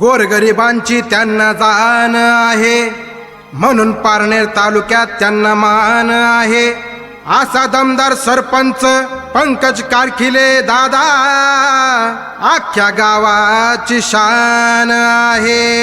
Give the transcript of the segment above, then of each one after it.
गोरगरिबांची त्यांना जाण आहे. म्हणून पारनेर तालुक्यात त्यांना मान आहे. असा दमदार सरपंच पंकज कारखिले दादा आख्या गावाची शान आहे.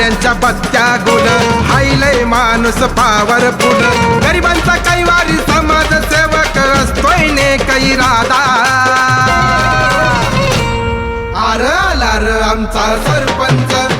साऱ्यांच्या पत्त्या गुण. हायलय माणूस पावर फुल गरिबांचा कैवारी समाज सेवक असतोय ने कैरादा आर आला आमचा सरपंच.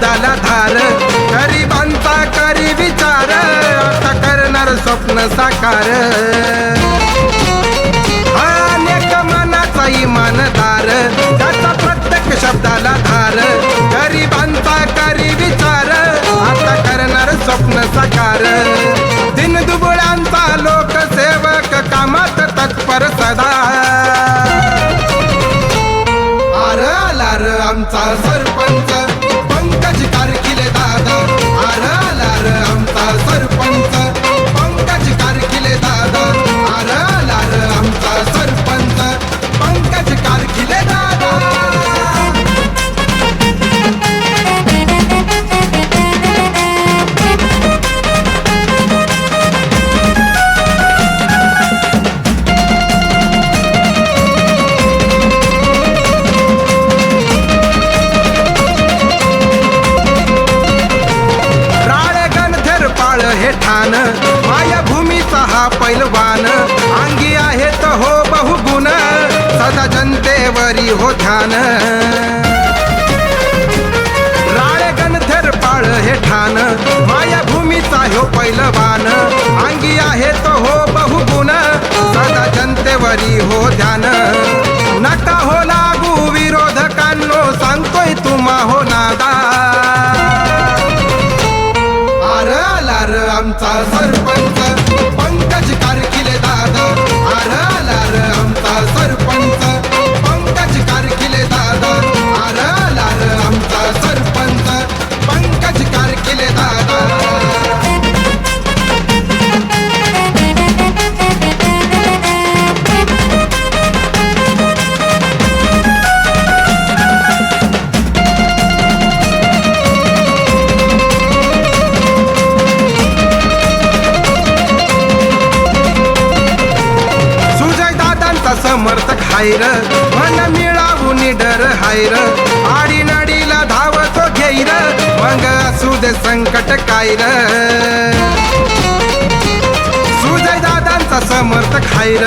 शब्दाला धार. गरिबांचा करी विचार. आता करणार स्वप्न साकार. अनेक मनाचा इमानदार. त्याचा प्रत्येक शब्दाला धार. गरिबांचा करी विचार. आता करणार स्वप्न साकार. दिन दुबळ्यांचा लोकसेवक कामात तत्पर सदा. आर आला आमचा सरपंच. हे माया भूमीचा हा पैलवान. अंगी आहेत हो बहुगुण. सदा जनतेवरी हो ध्यान. राळेगणधर पाळ हे ठाण. माया भूमीचा हो पैलवान. अंगी आहेत हो बहुगुण. सदा जनतेवरी हो ध्यान. आमचा सरपंच पंकज कारकिले दादा. आर हायर. मन मिळावून निडर हायर. आडी नडीला धावतो घेईर. मग असू दे संकट कायर. सुजय दादांचा समर्थक हायर.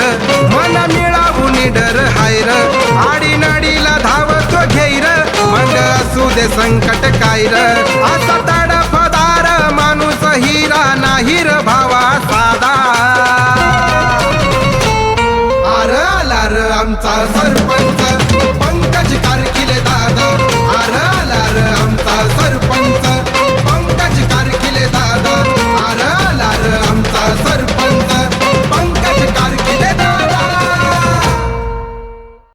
मन मिळावून निडर हायर. आडी नडीला धावतो घेईर. मग असू दे संकट कायर. असा I'm tired.